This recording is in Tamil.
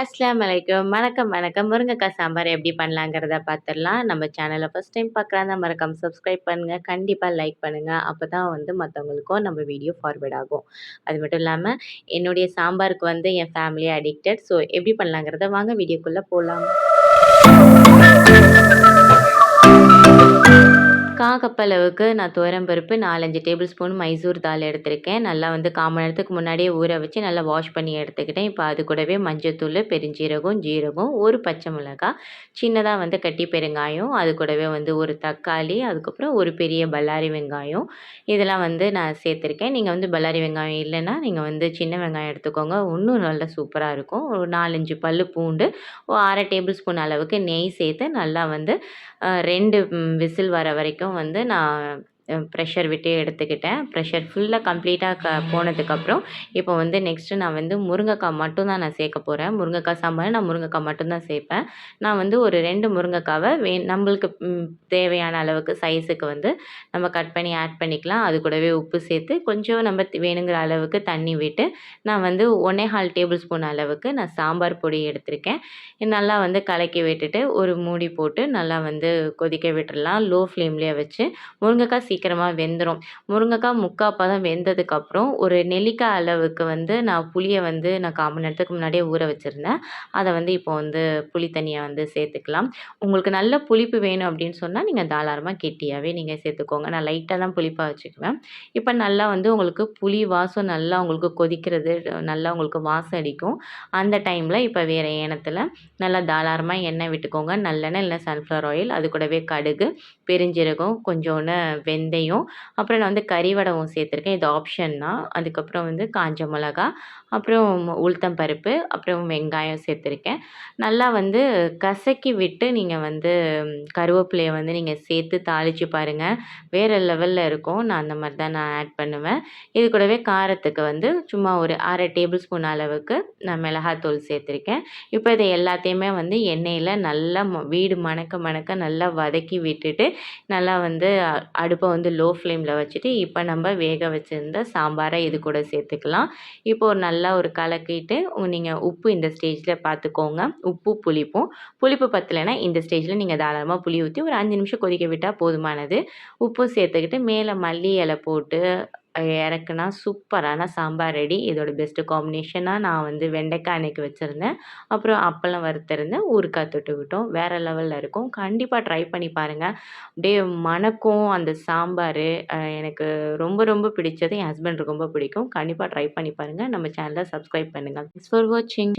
அஸ்லாம் வலைக்கம் வணக்கம், வணக்கம். முருங்கைக்காய் சாம்பார் எப்படி பண்ணலாங்கிறத பார்த்துடலாம். நம்ம சேனலை ஃபஸ்ட் டைம் பார்க்குறாங்க மறக்காம சப்ஸ்கிரைப் பண்ணுங்கள் கண்டிப்பாக லைக் பண்ணுங்கள் அப்போ தான் வந்து மற்றவங்களுக்கும் நம்ம வீடியோ ஃபார்வேர்ட் ஆகும். அது மட்டும் இல்லாமல் என்னுடைய சாம்பாருக்கு வந்து என் ஃபேமிலி அடிக்டட். ஸோ எப்படி பண்ணலாங்கிறத வாங்க வீடியோக்குள்ளே போகலாம் கா கப் அளவுக்கு நான் துவரம் பருப்பு, 4, 5 டேபிள் ஸ்பூன் மைசூர் தால் எடுத்திருக்கேன். நல்லா வந்து 1/4 நேரத்துக்கு முன்னாடியே ஊற வச்சு நல்லா வாஷ் பண்ணி எடுத்துக்கிட்டேன். இப்போ அது கூடவே மஞ்சத்தூள், பெருஞ்சீரகம், ஜீரகம், ஒரு பச்சை மிளகாய், சின்னதாக வந்து கட்டி பெருங்காயம், அது கூடவே வந்து ஒரு தக்காளி, அதுக்கப்புறம் ஒரு பெரிய பல்லாரி வெங்காயம். இதெல்லாம் வந்து நான் சேர்த்துருக்கேன். நீங்கள் வந்து பல்லாரி வெங்காயம் இல்லைன்னா நீங்கள் வந்து சின்ன வெங்காயம் எடுத்துக்கோங்க. இன்னும் நல்லா சூப்பராக இருக்கும். ஒரு நாலஞ்சு பல் பூண்டு, அரை டேபிள் ஸ்பூன் அளவுக்கு நெய் சேர்த்து நல்லா வந்து ரெண்டு விசில் வர வரைக்கும் வந்து நான் ப்ரெஷர் விட்டு எடுத்துக்கிட்டேன். ப்ரெஷர் ஃபுல்லாக கம்ப்ளீட்டாக க போனதுக்கப்புறம், இப்போ வந்து நெக்ஸ்ட்டு நான் வந்து முருங்கைக்காய் மட்டும் தான் நான் சேர்க்க போகிறேன் முருங்கக்காய் சாம்பார் நான் முருங்கக்காய் மட்டும்தான் சேர்ப்பேன். நான் வந்து ஒரு ரெண்டு முருங்கைக்காவை வே நம்மளுக்கு தேவையான அளவுக்கு சைஸுக்கு வந்து நம்ம கட் பண்ணி ஆட் பண்ணிக்கலாம். அது கூடவே உப்பு சேர்த்து, கொஞ்சம் நம்ம வேணுங்கிற அளவுக்கு தண்ணி விட்டு, நான் வந்து 1 1/2 டேபிள் ஸ்பூன் அளவுக்கு நான் சாம்பார் பொடி எடுத்திருக்கேன். நல்லா வந்து கலக்கி விட்டுட்டு, ஒரு மூடி போட்டு நல்லா வந்து கொதிக்க விட்டுடலாம் லோ ஃப்ளேம்லேயே வச்சு. முருங்கக்காய் சீக்கிரம் சீக்கிரமாக வெந்துடும் முருங்கைக்காய் முக்கால் பதம் வெந்ததுக்கப்புறம், ஒரு நெல்லிக்காய் அளவுக்கு வந்து நான் புளியை வந்து நான் 1/4 மணி நேரத்துக்கு முன்னாடியே ஊற வச்சுருந்தேன் அதை வந்து இப்போ வந்து புளி தண்ணியை வந்து சேர்த்துக்கலாம். உங்களுக்கு நல்ல புளிப்பு வேணும் அப்படின்னு சொன்னால் நீங்கள் தாராளமாக கெட்டியாகவே நீங்கள் சேர்த்துக்கோங்க. நான் லைட்டாக தான் புளிப்பாக வச்சுக்குவேன். இப்போ நல்லா வந்து உங்களுக்கு புளி வாசம் நல்லா உங்களுக்கு கொதிக்கிறது, நல்லா உங்களுக்கு வாசம் அடிக்கும். அந்த டைமில் இப்போ வேறு ஏனத்தில் நல்லா தாராளமாக எண்ணெய் விட்டுக்கோங்க. நல்லெண்ணெய் இல்லை சன்ஃப்ளவர் ஆயில். அது கூடவே கடுகு, பெருஞ்சீரகம், கொஞ்சோண்டு வெந்தயம், அப்புறம் நான் வந்து கறிவடவும் சேர்த்துருக்கேன். இது ஆப்ஷன் தான். அதுக்கப்புறம் வந்து காஞ்ச மிளகா, அப்புறம் உளுத்தம் பருப்பு, அப்புறம் வெங்காயம் சேர்த்துருக்கேன். நல்லா வந்து கசக்கி விட்டு நீங்கள் வந்து கருவேப்பிலையை வந்து நீங்கள் சேர்த்து தாளித்து பாருங்க. வேறு லெவலில் இருக்கும். நான் அந்த மாதிரி தான் நான் ஆட் பண்ணுவேன். இது கூடவே காரத்துக்கு வந்து சும்மா ஒரு அரை டேபிள் ஸ்பூன் அளவுக்கு நான் மிளகாத்தூள் சேர்த்துருக்கேன். இப்போ இதை எல்லாத்தையுமே வந்து எண்ணெயில் நல்லா ம வீடு மணக்க மணக்க நல்லா வதக்கி விட்டுட்டு, நல்லா வந்து அடுப்பை வந்து லோ ஃப்ளேமில் வச்சுட்டு, இப்போ நம்ம வேக வச்சுருந்த சாம்பாரை இது கூட சேர்த்துக்கலாம். இப்போ நல்லா ஒரு கலக்கிட்டு, நீங்கள் உப்பு இந்த ஸ்டேஜில் பார்த்துக்கோங்க. உப்பு, புளிப்பும். புளிப்பு பத்தலைன்னா இந்த ஸ்டேஜில் நீங்கள் தாராளமாக புளி ஊற்றி ஒரு அஞ்சு நிமிஷம் கொதிக்க விட்டால் போதுமானது. உப்பும் சேர்த்துக்கிட்டு, மேலே மல்லி இலை போட்டு இறக்குனா சூப்பரான சாம்பார் ரெடி. இதோட பெஸ்ட்டு காம்பினேஷனாக நான் வந்து வெண்டைக்காய் அன்னைக்கு வச்சுருந்தேன் அப்புறம் அப்பளம் வறுத்திருந்தேன். ஊறுகாய் தொட்டுக்கிட்டோம். வேறு லெவலில் இருக்கும். கண்டிப்பாக ட்ரை பண்ணி பாருங்கள் அப்படியே மணக்கும் அந்த சாம்பார் எனக்கு ரொம்ப ரொம்ப பிடிச்சது. என் ஹஸ்பண்ட் ரொம்ப பிடிக்கும். கண்டிப்பாக ட்ரை பண்ணி பாருங்கள் நம்ம சேனலை சப்ஸ்கிரைப் பண்ணுங்கள் தேங்க்ஸ் ஃபார் வாட்சிங்.